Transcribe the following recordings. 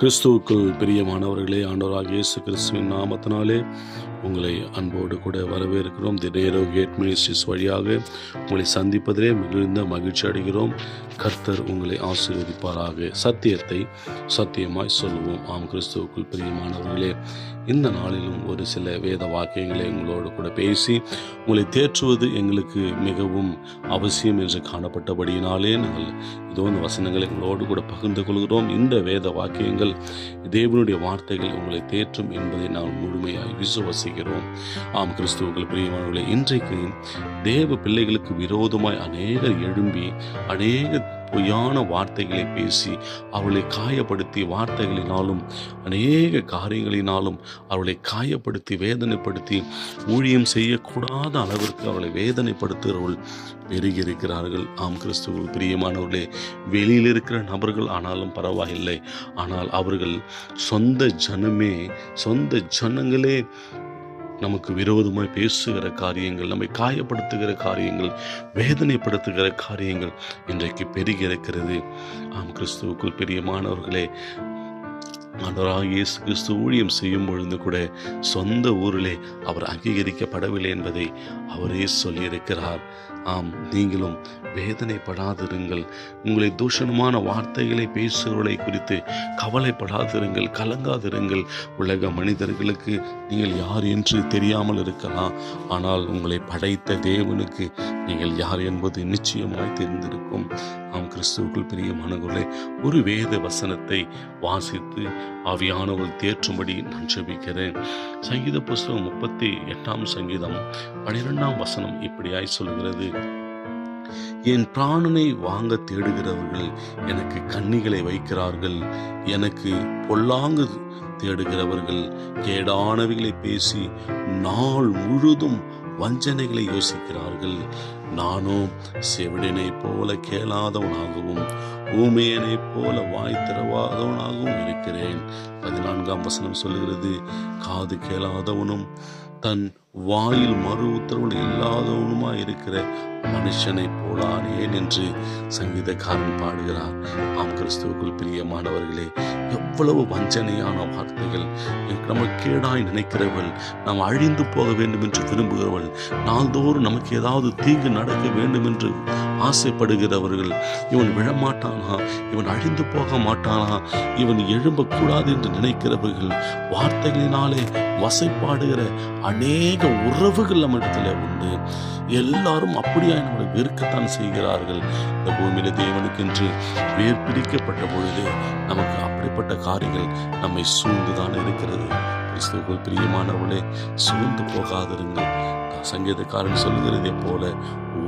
கிறிஸ்துவுக்குள் பிரியமானவர்களே ஆண்டவராக இயேசு கிறிஸ்துவின் நாமத்தினாலே உங்களை அன்போடு கூட வரவேற்கிறோம். திடேரோ கேட் மினிஸ்ட்ரிஸ் வழியாக உங்களை சந்திப்பதிலே மிகுந்த மகிழ்ச்சி அடைகிறோம். கர்த்தர் உங்களை ஆசீர்வதிப்பாராக. சத்தியத்தை சத்தியமாய் சொல்லுவோம். ஆம் கிறிஸ்துவுக்குள் பிரியமானவர்களே இந்த நாளிலும் ஒரு சில வேத வாக்கியங்களை உங்களோடு கூட பேசி உங்களை தேற்றுவது எங்களுக்கு மிகவும் அவசியம் என்று காணப்பட்டபடியினாலே நாங்கள் இதோ இந்த வசனங்களை உங்களோடு கூட பகிர்ந்து கொள்கிறோம். இந்த வேத வாக்கியங்கள் தேவனுடைய வார்த்தைகள் உங்களை தேற்றும் என்பதை நான் முழுமையாக விசுவசி விசுவசிக்கிறோம் ஆம் கிறிஸ்துவர்கள் பிரியமானவர்களே இன்றைக்கு தேவ பிள்ளைகளுக்கு விரோதமாய் அநேகர் எழும்பி அநேக பொய்யான வார்த்தைகளை பேசி அவளை காயப்படுத்தி வார்த்தைகளினாலும் அநேக காரியங்களினாலும் அவளை காயப்படுத்தி வேதனைப்படுத்தி ஊழியம் செய்யக்கூடாத அளவிற்கு அவளை வேதனைப்படுத்துகிறவள் பெருகியிருக்கிறார்கள். ஆம் கிறிஸ்துவர்கள் பிரியமானவர்களே வெளியில் இருக்கிற நபர்கள் ஆனாலும் பரவாயில்லை. ஆனால் அவர்கள் சொந்த ஜனமே சொந்த ஜனங்களே நமக்கு விரோதமாய் பேசுகிற காரியங்கள் நம்மை காயப்படுத்துகிற காரியங்கள் வேதனைப்படுத்துகிற காரியங்கள் இன்றைக்கு பெருகி இருக்கிறது. ஆம் கிறிஸ்துவுக்குள் பிரியமானவர்களே ஆண்டவராக இயேசு கிறிஸ்து ஊழியம் செய்யும் பொழுது கூட சொந்த ஊரிலே அவர் அங்கீகரிக்கப்படவில்லை என்பதை அவரே சொல்லியிருக்கிறார். ஆம் நீங்களும் வேதனைப்படாதிருங்கள். உங்களை தூஷணமான வார்த்தைகளை பேசுகிறவர்களை குறித்து கவலைப்படாதிருங்கள் கலங்காதிருங்கள். உலக மனிதர்களுக்கு நீங்கள் யார் என்று தெரியாமல் இருக்கலாம். ஆனால் உங்களை படைத்த தேவனுக்கு நீங்கள் யார் என்பது நிச்சயமாய் தெரிந்திருக்கும். ஆம் கிறிஸ்துவுக்குள் பிரியமானவர்களே ஒரு வேத வசனத்தை வாசித்து ஆவியானவள் தேற்றும்படி நான் ஜெபிக்கிறேன். சங்கீத புஸ்தகம் முப்பத்தி எட்டாம் சங்கீதம் பனிரெண்டாம் வசனம் இப்படியாய் சொல்கிறது என் பிராணனை வாங்க தேடுகிறவர்கள் எனக்கு கன்னிகளை வைக்கிறார்கள். எனக்கு பொல்லாங்கு தேடுகிறவர்கள் கேடானவைகளை பேசி நாள் முழுதும் வஞ்சனைகளை யோசிக்கிறார்கள். நானும் செவிடனைப் போல கேளாதவனாகவும் ஊமையனைப் போல வாய் திறவாதவனாகவும் இருக்கிறேன். பதினான்காம் வசனம் சொல்கிறது காது கேளாதவனும் தன் வாயில் மறு உத்தரவு இல்லாதவனுமா இருக்கிற மனுஷனை போலானேன் என்று சங்கீதக்காரன் பாடுகிறார் ஆம் கிறிஸ்துவுக்குள் பிரியமானவர்களே எவ்வளவு வஞ்சனையான வார்த்தைகள். நம்ம கேடாய் நினைக்கிறவள் நாம் அழிந்து போக வேண்டும் என்று விரும்புகிறவள் நாள்தோறும் நமக்கு ஏதாவது தீங்கு நடக்க வேண்டும் என்று ஆசைப்படுகிறவர்கள். இவன் விழமாட்டானா? இவன் அழிந்து போக மாட்டானா? இவன் எழும்பக்கூடாது என்று நினைக்கிறவர்கள் வார்த்தைகளினாலே வசைப்பாடுகிற அநேக உறவுகள் நம்ம இடத்துல உண்டு. எல்லாரும் அப்படியா நம்மளை வெறுக்கத்தான் செய்கிறார்கள். இந்த பூமியில தேவனுக்கென்று வேர் பிரிக்கப்பட்ட பொழுது நமக்கு அப்படிப்பட்ட காரியங்கள் நம்மை சூழ்ந்துதான் இருக்கிறது. கிறிஸ்துவுக்குள் பிரியமானவர்களே சூழ்ந்து போகாதிருங்கள். சங்கீதக்காரன் சொல்லுகிறதே போல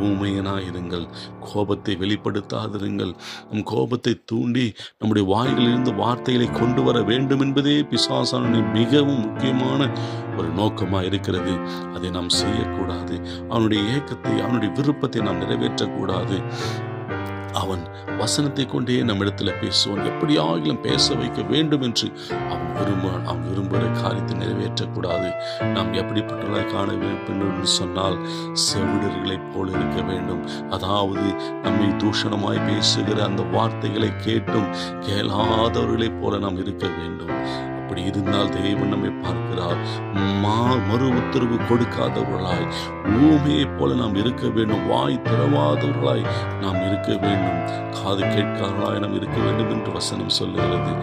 ஊமையனாயிருங்கள் கோபத்தை வெளிப்படுத்தாதிருங்கள். நம் கோபத்தை தூண்டி நம்முடைய வாயிலிருந்து வார்த்தைகளை கொண்டு வர வேண்டும் என்பதே பிசாசான மிகவும் முக்கியமான ஒரு நோக்கமாக இருக்கிறது. அதை நாம் செய்யக்கூடாது. அவனுடைய ஏக்கத்தை அவனுடைய விருப்பத்தை நாம் நிறைவேற்றக்கூடாது. அவன் வசனத்தை கொண்டே நம்மிடத்தில் பேசுவான். எப்படியாகிலும் பேச வைக்க வேண்டும் என்று அவன் விரும்புவான். அவன் விரும்புகிற காரியத்தை நிறைவேற்றக்கூடாது. நாம் எப்படிப்பட்டவர்களாய் காண வேண்டும் என்று சொன்னால் செவிடர்களைப் போல இருக்க வேண்டும். அதாவது நம்மை தூஷணமாய் பேசுகிற அந்த வார்த்தைகளை கேட்டும் கேளாதவர்களைப் போல நாம் இருக்க வேண்டும். அப்படி இருந்தால் தேவன் நம்மை பார்க்கிறார். மா மறு உத்தரவு கொடுக்காதவர்களாய் ஊமையைப் போல நாம் இருக்க வேண்டும் வாய் திறவாதவர்களாய் நாம் இருக்க வேண்டும். காது கேட்காதவர்களாய் நாம் இருக்க வேண்டும் என்று வசனம் சொல்லுகிறது.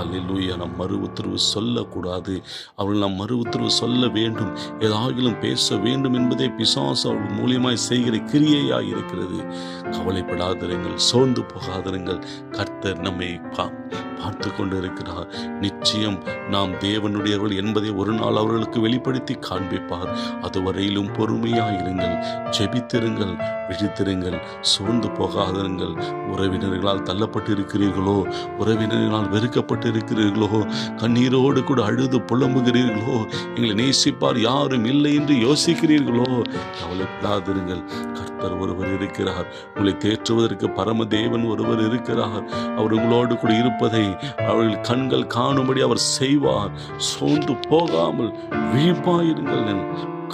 அல்லூயா நாம் மறு உத்தரவு சொல்லக்கூடாது. அவர்கள் நாம் மறு உத்தரவு சொல்ல வேண்டும். ஏதாகிலும் பேச வேண்டும் என்பதே பிசாசு அவள் மூலியமாய் செய்கிற கிரியையாய் இருக்கிறது. கவலைப்படாதிருங்கள் சோர்ந்து போகாதிருங்கள். கர்த்தர் நம்மை பார்த்து கொண்டு இருக்கிறார் நிச்சயம் நாம் தேவனுடையவர்கள் என்பதை ஒரு நாள் அவர்களுக்கு வெளிப்படுத்தி காண்பிப்பார். அதுவரையிலும் பொறுமையாயிருங்கள் ஜெபித்திருங்கள் விழித்திருங்கள் சோர்ந்து போகாதிருங்கள். உறவினர்களால் தள்ளப்பட்டு இருக்கிறீர்களோ உறவினர்களால் வெறுக்கப்பட்டு இருக்கிறீர்களோ கண்ணீரோடு கூட அழுது புலம்புகிறீர்களோ எங்களை நேசிப்பார் யாரும் இல்லை என்று யோசிக்கிறீர்களோ கவலைப்படாதிருங்கள். கர்த்தர் ஒருவர் இருக்கிறார். உங்களை தேற்றுவதற்கு பரமதேவன் ஒருவர் இருக்கிறார். அவர் உங்களோடு கூட இருப்பதை அவர்கள் கண்கள் காணும்படி அவர் செய்வார். சோர்ந்து போகாமல் விழிப்பாயிருங்கள்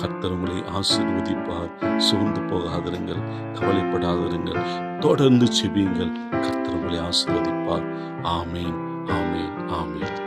கர்த்தர் உங்களை ஆசீர்வதிப்பார். சோர்ந்து போகாதிருங்கள் கவலைப்படாதிருங்கள் தொடர்ந்து செபியுங்கள் கர்த்தர் உங்களை ஆசீர்வதிப்பார். ஆமேன் ஆமேன்.